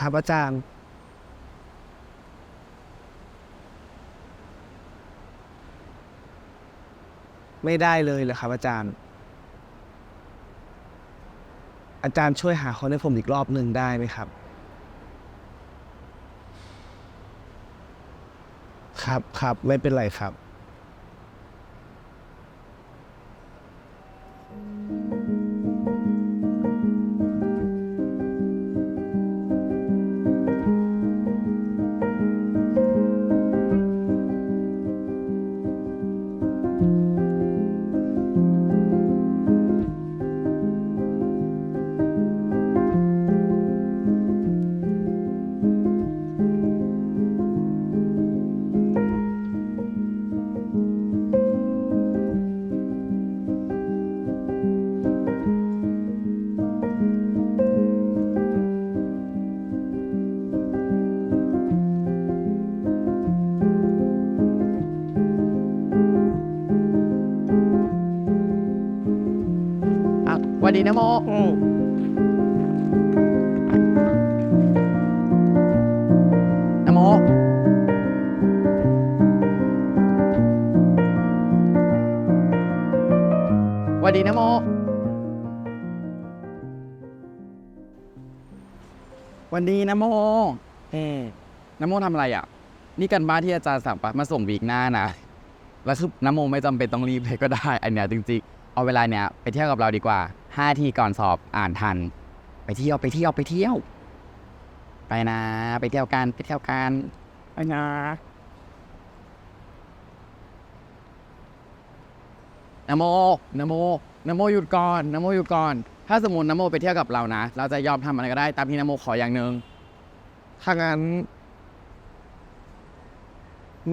ครับอาจารย์ ไม่ได้เลยเหรอครับอาจารย์ อาจารย์ช่วยหาคนให้ผมอีกรอบหนึ่งได้ไหมครับ ครับครับไม่เป็นไรครับ วัสดีนะโมอืมนะโมสวัสดีนะโมวันดีนะโมเออนะโมทำอะไรอะ นี่กันบ้านที่อาจารย์สั่งปะมาส่งวีคหน้านะ แล้วคือนะโมไม่จำเป็นต้องรีบเลยก็ได้ อันเนี้ยจริงๆ เอาเวลาเนี้ยไปเที่ยวกับเราดีกว่าห้าทีก่อนสอบอ่านทัน ไปเที่ยวไปเที่ยวไปเที่ยว ไปนะ ไปเที่ยวกันไปเที่ยวกันไปนะนะโมนะโมนะโมหยุดก่อนนะโมหยุดก่อน ถ้าสมมตินะโมไปเที่ยวกับเรานะ เราจะยอมทำอะไรก็ได้ ตามที่นะโมขออย่างหนึ่งถ้างั้น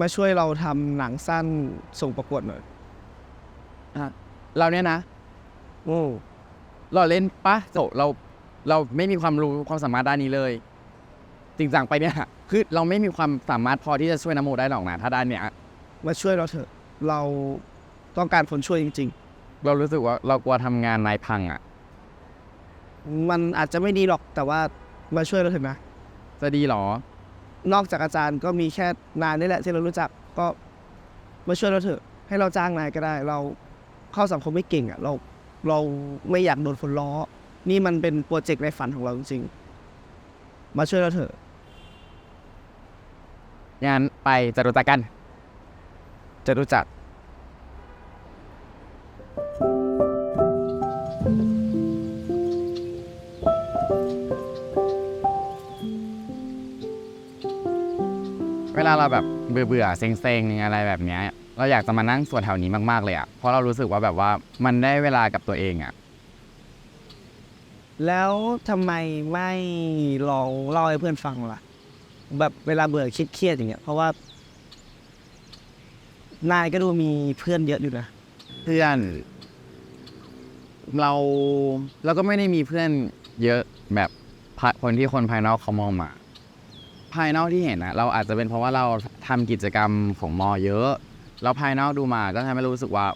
มาช่วยเราทำหนังสั้นส่งประกวดหน่อยอะ เราเนี่ยนะอืมเราเล่นปะโจเราเราไม่มีความรู้ความสามารถด้านนี้เลยจริงจังไปเนี่ยคือเราไม่มีความสามารถพอที่จะช่วยนโมได้หรอกนะถ้าด้านเนี้ยมาช่วยเราเถอะ เราต้องการคนช่วยจริงเรารู้สึกว่าเรากลัวทำงานนายพังอะๆมันอาจจะไม่ดีหรอกแต่ว่ามาช่วยเราเถอะนะจะดีหรอ นอกจากอาจารย์ก็มีแค่นายนี่แหละที่เรารู้จักก็มาช่วยเราเถอะ ให้เราจ้างนายก็ได้ เรา เข้าสังคมไม่เก่งอะเราเราไม่อยากโดนคนล้อ นี่มันเป็นโปรเจกต์ในฝันของเราจริงๆมาช่วยเราเถอะงานไปจะรู้จักกันจะรู้จักเวลาเราแบบเบื่อเบื่อๆเซ็งๆอะไรแบบเนี้ย เราอยากจะมานั่งสวดแถวนี้มากๆเลยอะเพราะเรารู้สึกว่าแบบว่ามันได้เวลากับตัวเองอะ แล้วทำไมไม่ลองเล่าให้เพื่อนฟังล่ะ แบบเวลาเบื่อคิดเครียดๆอย่างเงี้ย เพราะว่า นายก็ดูมีเพื่อนเยอะอยู่นะ เพื่อน เราเราก็ไม่ได้มีเพื่อนเยอะแบบภาคนที่คนภายนอกเขามองมา ภายนอกที่เห็นนะเราอาจจะเป็นเพราะว่าเราทำกิจกรรมของมอเยอะ แล้วภายนอกดูมาก็ทำให้รู้สึกว่า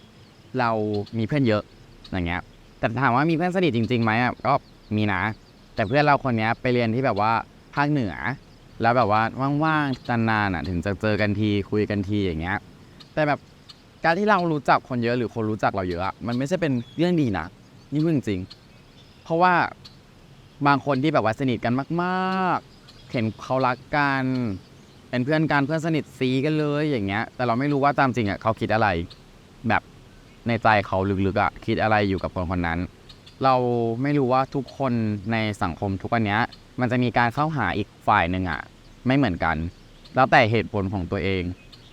เรามีเพื่อนเยอะอย่างเงี้ยแต่ถามว่ามีเพื่อนสนิทจริงๆไหมอะก็มีนะ แต่เพื่อนเราคนนี้ไปเรียนที่แบบว่าภาคเหนือ แล้วแบบว่าว่างๆนานๆอะถึงจะเจอกันทีคุยกันทีอย่างเงี้ย แต่แบบการที่เรารู้จักคนเยอะหรือคนรู้จักเราเยอะมันไม่ใช่เป็นเรื่องดีนะนี่พูดจริง เพราะว่าบางคนที่แบบว่าสนิทกันมาก ๆ เห็นเขารักกัน เป็นเพื่อนกันเพื่อนสนิทซีกันเลยอย่างเงี้ย แต่เราไม่รู้ว่าตามจริงอะเขาคิดอะไร แบบในใจเขาลึกๆอะคิดอะไรอยู่กับคนคนนั้น เราไม่รู้ว่าทุกคนในสังคมทุกวันนี้มันจะมีการเข้าหาอีกฝ่ายหนึ่งอะ ไม่เหมือนกัน แล้วแต่เหตุผลของตัวเอง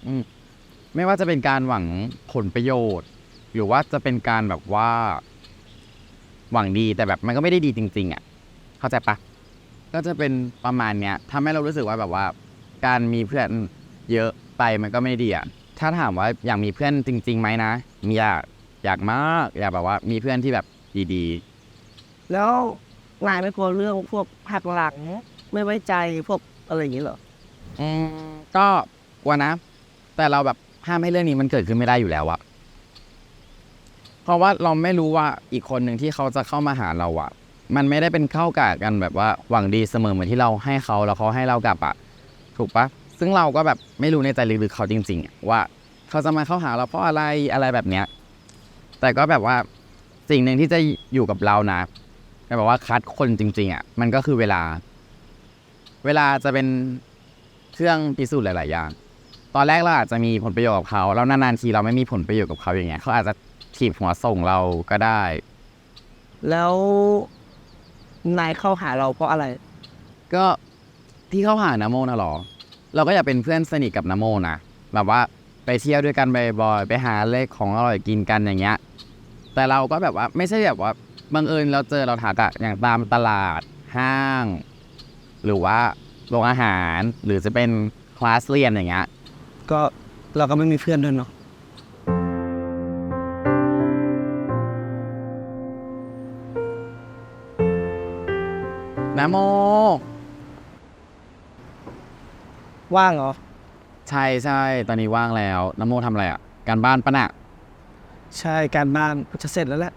อืมไม่ว่าจะเป็นการหวังผลประโยชน์ หรือว่าจะเป็นการแบบว่า หวังดีแต่แบบมันก็ไม่ได้ดีจริง ๆ อะ เข้าใจปะก็จะเป็นประมาณเนี้ยทำให้เรารู้สึกว่าแบบว่า การมีเพื่อนเยอะไปมันก็ไม่ดีอะถ้าถามว่าอยากมีเพื่อนจริงๆไหมนะมีอยากอยากมากอยากแบบว่ามีเพื่อนที่แบบดีแล้วนายไม่กลัวเรื่องพวกหักหลังไม่ไว้ใจพวกอะไรอย่างนี้เหรอๆอืมก็กลัวนะ แต่เราแบบห้ามให้เรื่องนี้มันเกิดขึ้นไม่ได้อยู่แล้วอะเพราะว่าเราไม่รู้ว่าอีกคนหนึ่งที่เขาจะเข้ามาหาเราอะมันไม่ได้เป็นเข้ากะกันแบบว่าหวังดีเสมอเหมือนที่เราให้เขาแล้วเขาให้เรากลับอะ ถูกปะซึ่งเราก็แบบไม่รู้ในใจลึกๆเขาจริงๆอะว่าเขาจะมาเข้าหาเราเพราะอะไรอะไรแบบเนี้ย แต่ก็แบบว่าสิ่งหนึ่งที่จะอยู่กับเรานะแบบว่าคัดคนจริง ๆอะมันก็คือเวลา เวลาจะเป็นเครื่องพิสูจน์หลาย ๆ อย่าง ตอนแรกเราอาจจะมีผลประโยชน์กับเขาแล้วนานๆทีเราไม่มีผลประโยชน์กับเขาอย่างเงี้ยเขาอาจจะถีบหัวส่งเราก็ได้ แล้วนายเข้าหาเราเพราะอะไร ก็ ที่เขาหานโมนะหรอ เราก็อยากเป็นเพื่อนสนิทกับนโมนะแบบว่าไปเที่ยวด้วยกันบ่อยๆไปหาเลขของอร่อยกินกันอย่างเงี้ย แต่เราก็แบบว่าไม่ใช่แบบว่าบังเอิญเราเจอเราทักอะอย่างตามตลาดห้าง หรือว่าโรงอาหารหรือจะเป็นคลาสเรียนอย่างเงี้ยก็เราก็ไม่มีเพื่อนด้วยเนาะนะโม ว่างเหรอ ใช่ใช่ตอนนี้ว่างแล้วนะโมทำอะไรอะการบ้านปะนะใช่การบ้านจะเสร็จแล้วแหละ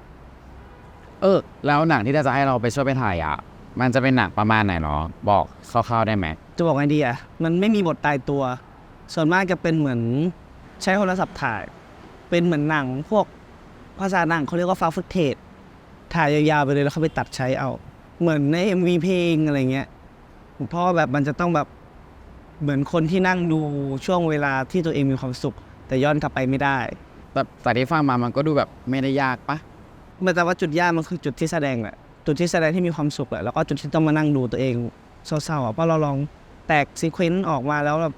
เออ แล้วหนังที่จะให้เราไปช่วยไปถ่ายอะมันจะเป็นหนังประมาณไหนเนาะบอกคร่าวๆได้ไหมจะบอกไงดีอะ มันไม่มีบทตายตัว ส่วนมากจะเป็นเหมือนใช้โทรศัพท์ถ่าย เป็นเหมือนหนังพวกภาษาหนังเขาเรียกว่าฟาฟุตเทจถ่ายยาวๆไปเลยแล้วเขาไปตัดใช้เอา เหมือนใน MV เพลงอะไรเงี้ยเพราะว่าแบบมันจะต้องแบบ เหมือนคนที่นั่งดูช่วงเวลาที่ตัวเองมีความสุข แต่ย้อนกลับไปไม่ได้แต่แต่ที่ฟังมามันก็ดูแบบไม่ได้ยากปะมันแต่ว่าจุดยากมันคือจุดที่แสดงแหละจุดที่แสดงที่มีความสุขแหละแล้วก็จุดที่ต้องมานั่งดูตัวเองเศร้าๆอะเพราะเราลองแตกซีเควนต์ออกมาแล้วแบบ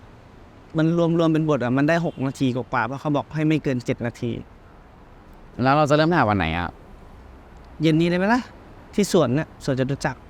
มันรวมๆเป็นบทอะมันได้ 6 นาทีกว่าๆเพราะเขาบอกให้ไม่เกิน 7 นาที แล้วเราจะเริ่มถ่ายวันไหนอะเย็นนี้ได้ไหมล่ะที่สวนเนี่ยสวนจตุจักร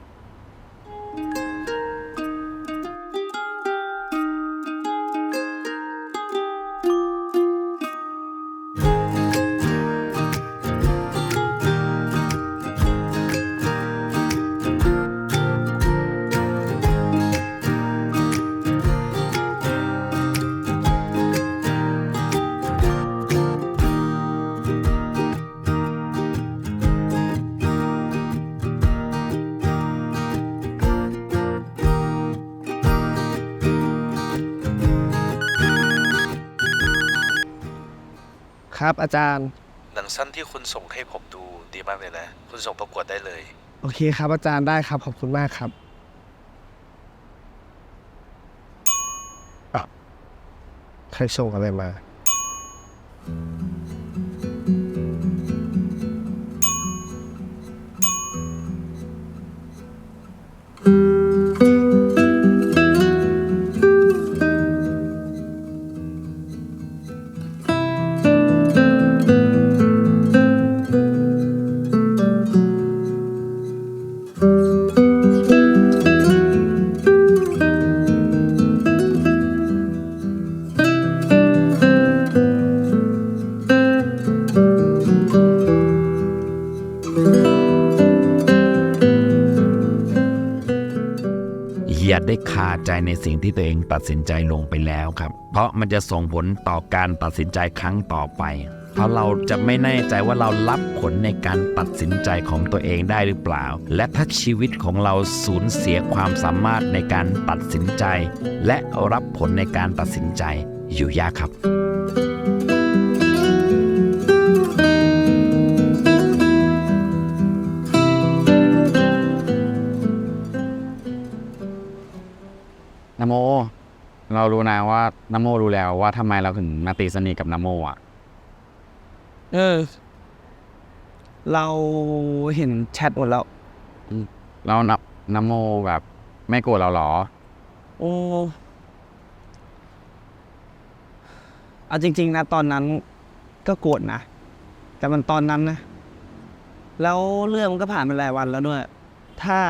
ครับอาจารย์ หนังสั้นที่คุณส่งให้ผมดูดีมากเลยนะ คุณส่งประกวดได้เลย โอเคครับอาจารย์ได้ครับขอบคุณมากครับอะใครส่งอะไรมาอย่า ใจในสิ่งที่ตัวเองตัดสินใจลงไปแล้วครับ เพราะมันจะส่งผลต่อการตัดสินใจครั้งต่อไป เพราะเราจะไม่แน่ใจว่าเรารับผลในการตัดสินใจของตัวเองได้หรือเปล่า และถ้าชีวิตของเราสูญเสียความสามารถในการตัดสินใจ และรับผลในการตัดสินใจอยู่ยากครับ เรารู้นะว่านโมรู้แล้วว่าทำไมเราถึงมาตีสนิทกับนโมอะเออ เราเห็นแชทหมดแล้วแล้วนนโมแบบไม่โกรธเราเหรอ โอ้เอาจริง ๆ นะ ตอนนั้นก็โกรธนะ แต่มันตอนนั้นนะ แล้วเรื่องมันก็ผ่านไปหลายวันแล้วด้วย ถ้า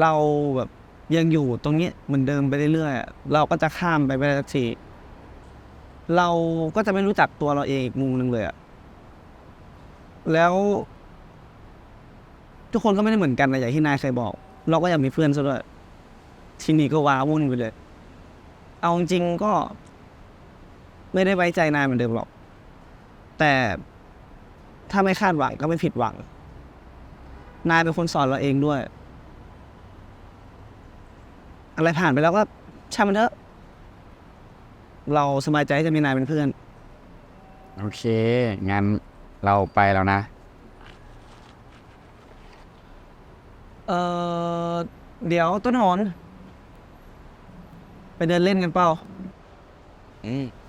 เราแบบ ยังอยู่ตรงนี้เหมือนเดิมไปเรื่อยๆเราก็จะข้ามไปไม่ได้สักทีเราก็จะไม่รู้จักตัวเราเองอีกมุมหนึ่งเลยอะแล้ว ทุกคนก็ไม่ได้เหมือนกันนะอย่างที่นายเคยบอก เราก็อยากมีเพื่อนซะด้วยทีนี้ก็ว้าวุ่นไปเลย เอาจริงก็ ไม่ได้ไว้ใจนายเหมือนเดิมหรอก แต่ถ้าไม่คาดหวังก็ไม่ผิดหวัง นายเป็นคนสอนเราเองด้วย อะไรผ่านไปแล้วก็ช่างมันเถอะ เราสบายใจที่จะมีนายเป็นเพื่อน โอเค งั้นเราไปแล้วนะ เออเดี๋ยวต้นหอน ไปเดินเล่นกันเปล่า อืม